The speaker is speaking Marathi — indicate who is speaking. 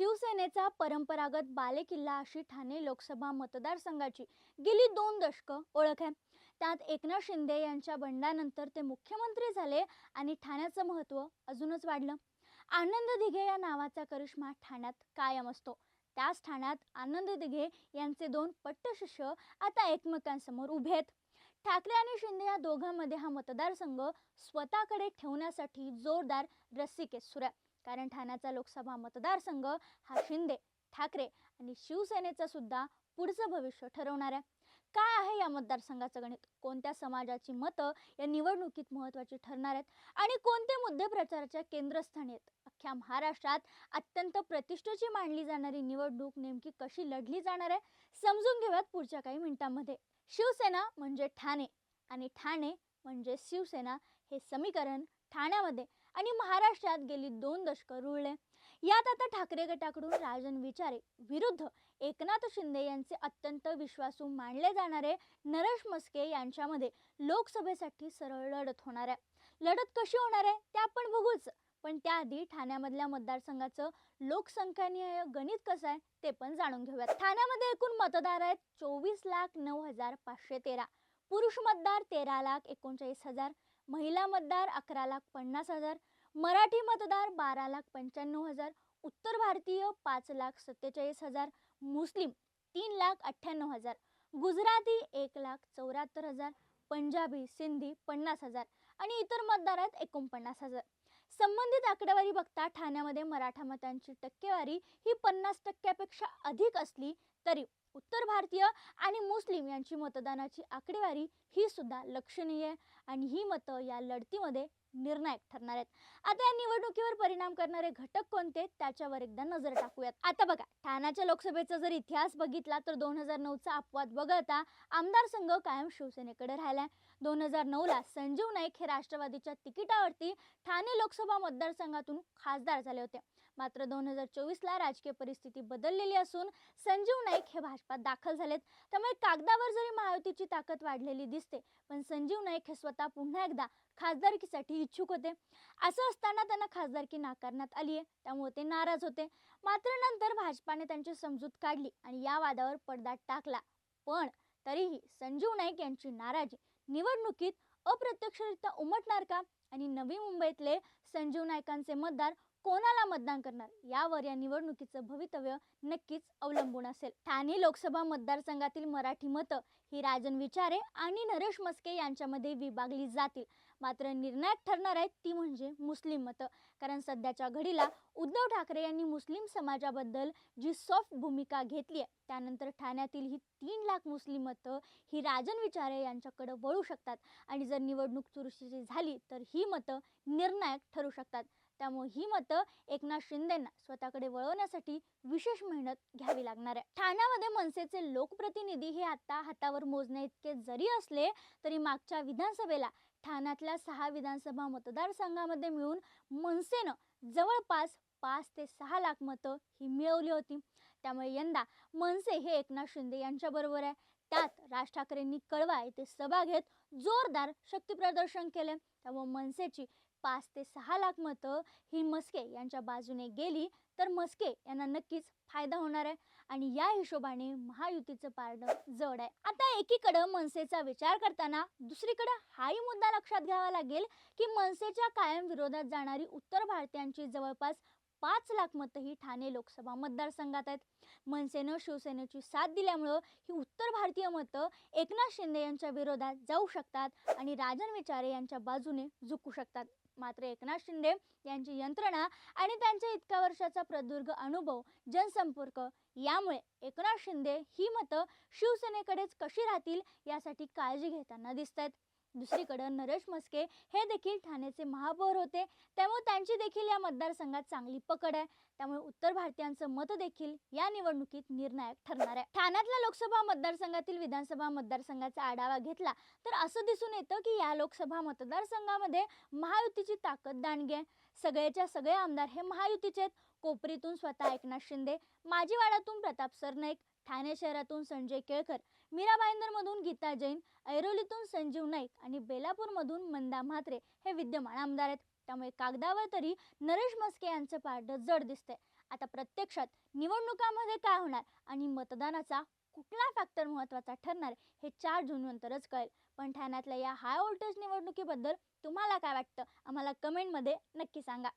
Speaker 1: शिवसेनेचा परंपरागत बालेकिल्ला अशी ठाणे लोकसभा मतदारसंघाची गेली दोन दशकं ओळख आहे. त्यात एकनाथ शिंदे यांच्या बंडानंतर ते मुख्यमंत्री झाले आणि ठाण्याचं महत्त्व अजूनच वाढलं. आनंद दिघे या नावाचा करिश्मा ठाण्यात कायम असतो. त्याच ठाण्यात आनंद दिघे यांचे दोन पट्टशिष्य आता एकमेकांसमोर उभे आहेत. ठाकरे आणि शिंदे या दोघांमध्ये हा मतदारसंघ स्वतःकडे ठेवण्यासाठी जोरदार रस्सीकेस सुरू आहे. कारण ठाण्याचा लोकसभा मतदारसंघ हा शिंदे ठाकरे आणि शिवसेनेचं सुद्धा पुढचं भविष्य ठरवणार आहे. काय आहे या मतदारसंघाचं गणित? कोणत्या समाजाची मतं या निवडणुकीत महत्त्वाची ठरणार आहेत? आणि कोणते मुद्दे प्रचाराच्या केंद्रस्थानी आहेत? अख्ख्या महाराष्ट्रात अत्यंत प्रतिष्ठेची मानली जाणारी निवडणूक नेमकी कशी लढली जाणार आहे? समजून घेऊयात पुढच्या काही मिनिटांमध्ये. शिवसेना म्हणजे ठाणे आणि ठाणे म्हणजे शिवसेना हे समीकरण ठाण्यामध्ये आणि महाराष्ट्रात गेली दोन दशकं रुळले. यात आता ठाकरे गटाकडून राजन विचारे विरुद्ध एकनाथ शिंदे यांचे अत्यंत विश्वासू मानले जाणारे नरेश मस्के यांच्यामध्ये लोकसभेसाठी सरळ लढत होणार आहे. लढत कशी होणार आहे ते आपण बघूच. पण त्याआधी ठाण्यामधल्या मतदारसंघाचं लोकसंख्यानिहाय गणित कसं आहे ते पण जाणून घेऊयात. ठाण्यामध्ये एकूण मतदार आहेत चोवीस लाख नऊ हजार पाचशे तेरा. पुरुष मतदार तेरा लाख एकोणचाळीस हजार. महिला मतदार अकरा लाख पन्नास हजार मराठी मतदार बारा लाख पंच्याण्णव हजार उत्तर भारतीय पाच लाख सत्तेचाळीस हजार मुस्लिम तीन लाख अठ्ठ्याण्णव हजार गुजराती एक लाख चौऱ्याहत्तर हजार पंजाबी सिंधी पन्नास हजार आणि इतर मतदार आहेत एकोणपन्नास हजार. संबंधित आकडेवारी बघता ठाण्यामध्ये मराठा मतांची टक्केवारी ही पन्नास टक्क्यापेक्षा अधिक असली तरी उत्तर भारतीय आणि मुस्लिम यांची मतदानाची आकडेवारी ही सुद्धा लक्षणीय आणि ही मतं या लढतीमध्ये निर्णायक ठरणार आहेत. आता या निवडणुकीवर परिणाम करणारे घटक कोणते? त्याच्यावर एकदा नजर टाकूयात. आता बघा ठाण्याच्या लोकसभेचा जर इतिहास बघितला तर दोन हजार नऊचा अपवाद वगळता आमदार संघ कायम शिवसेनेकडे राहिलाय. दोन हजार नऊला संजीव नाईक हे राष्ट्रवादीच्या तिकिटावरती ठाणे लोकसभा मतदारसंघातून खासदार झाले होते. मात्र दोन हजार चोवीसला राजकीय परिस्थिती बदललेली असून संजीव नाईक हे भाजपात दाखल झालेत. त्यामुळे कागदावर जरी महायुतीची ताकद वाढलेली दिसते पण संजीव नाईक हे स्वतः पुन्हा एकदा खासदारकीसाठी इच्छुक होते. असं असताना त्यांना खासदारकी नाकारण्यात आली आहे त्यामुळे ते नाराज होते. मात्र नंतर भाजपाने त्यांची समजूत काढली आणि या वादावर पडदा टाकला. पण तरीही संजीव नाईक यांची नाराजी निवडणुकीत अप्रत्यक्षरित्या उमटणार का? आणि नवी मुंबईतले संजीव नाईकांचे मतदार कोणाला मतदान करणार? यावर या निवडणुकीचं भवितव्य नक्कीच अवलंबून असेल. ठाणे लोकसभा मतदारसंघातील मराठी मतं ही राजन विचारे आणि नरेश मस्के यांच्यामध्ये विभागली जातील. मात्र निर्णायक ठरणार आहेत ती म्हणजे मुस्लिम मतं. कारण सध्याच्या घडीला उद्धव ठाकरे यांनी मुस्लिम समाजाबद्दल जी सॉफ्ट भूमिका घेतली आहे त्यानंतर ठाण्यातील ही तीन लाख मुस्लिम मतं ही राजन विचारे यांच्याकडे वळू शकतात. आणि जर निवडणूक चुरशीची झाली तर ही मतं निर्णायक ठरू शकतात. त्यामुळे ही मतं एकनाथ शिंदेंना स्वतःकडे वळवण्यासाठी विशेष मेहनत घ्यावी लागणार आहे. ठाण्यामध्ये मनसेचे लोकप्रतिनिधी हे आता हातावर मोजण्या इतके जरी असले तरी मागच्या विधानसभेला ठाण्यातल्या सहा विधानसभा मतदारसंघामध्ये मिळून मनसेनं जवळपास पाच ते सहा लाख मतं ही मिळवली होती. त्यामुळे यंदा मनसे हे एकनाथ शिंदे यांच्याबरोबर आहे. त्यात राज ठाकरेंनी कळवा येथे सभा घेत जोरदार शक्तीप्रदर्शन केले. त्यामुळे मनसेची पाच ते सहा लाख मतं ही मस्के यांच्या बाजूने गेली तर मस्के यांना नक्कीच फायदा होणार आहे. आणि या हिशोबाने महायुतीचं पारडं जड आहे. आता एकीकडं मनसेचा विचार करताना दुसरीकडं हाही मुद्दा लक्षात घ्यावा लागेल की मनसेच्या कायम विरोधात जाणारी उत्तर भारतीयांची जवळपास पाच लाख मतं ही ठाणे लोकसभा मतदारसंघात आहेत. मनसेनं शिवसेनेची साथ दिल्यामुळं ही उत्तर भारतीय मतं एकनाथ शिंदे यांच्या विरोधात जाऊ शकतात आणि राजन विचारे यांच्या बाजूने झुकू शकतात. मात्र एकनाथ शिंदे यांची यंत्रणा आणि त्यांच्या इतक्या वर्षाचा प्रदीर्घ अनुभव जनसंपर्क यामुळे एकनाथ शिंदे ही मतं शिवसेनेकडेच कशी राहतील यासाठी काळजी घेताना दिसत आहेत दुसरीकडं नरेश मस्के हे देखील ठाण्याचे महापौर होते. त्यामुळे त्यांची देखील या मतदारसंघात चांगली पकड आहे. त्यामुळे उत्तर भारतीयांचं मत देखील या निवडणुकीत निर्णायक ठरणार आहे. ठाण्यातल्या लोकसभा मतदारसंघातील विधानसभा मतदारसंघाचा आढावा घेतला तर असं दिसून येतं की या लोकसभा मतदारसंघामध्ये महायुतीची ताकद दांडगी आहे. सगळ्याच्या सगळे आमदार हे महायुतीचे आहेत. कोपरीतून स्वतः एकनाथ शिंदे माजीवाड्यातून प्रताप सरनाईक ठाणे शहरातून संजय केळकर मीरा भाईंदरमधून गीता जैन ऐरोलीतून संजीव नाईक आणि बेलापूरमधून मंदा म्हात्रे हे विद्यमान आमदार आहेत. त्यामुळे कागदावर तरी नरेश मस्के यांचं पारडं जड दिसतंय. आता प्रत्यक्षात निवडणुकामध्ये काय होणार आणि मतदानाचा कुठला फॅक्टर महत्त्वाचा ठरणार हे चार जूननंतरच कळेल. पण ठाण्यातल्या या हाय व्होल्टेज निवडणुकीबद्दल तुम्हाला काय वाटतं? आम्हाला कमेंटमध्ये नक्की सांगा.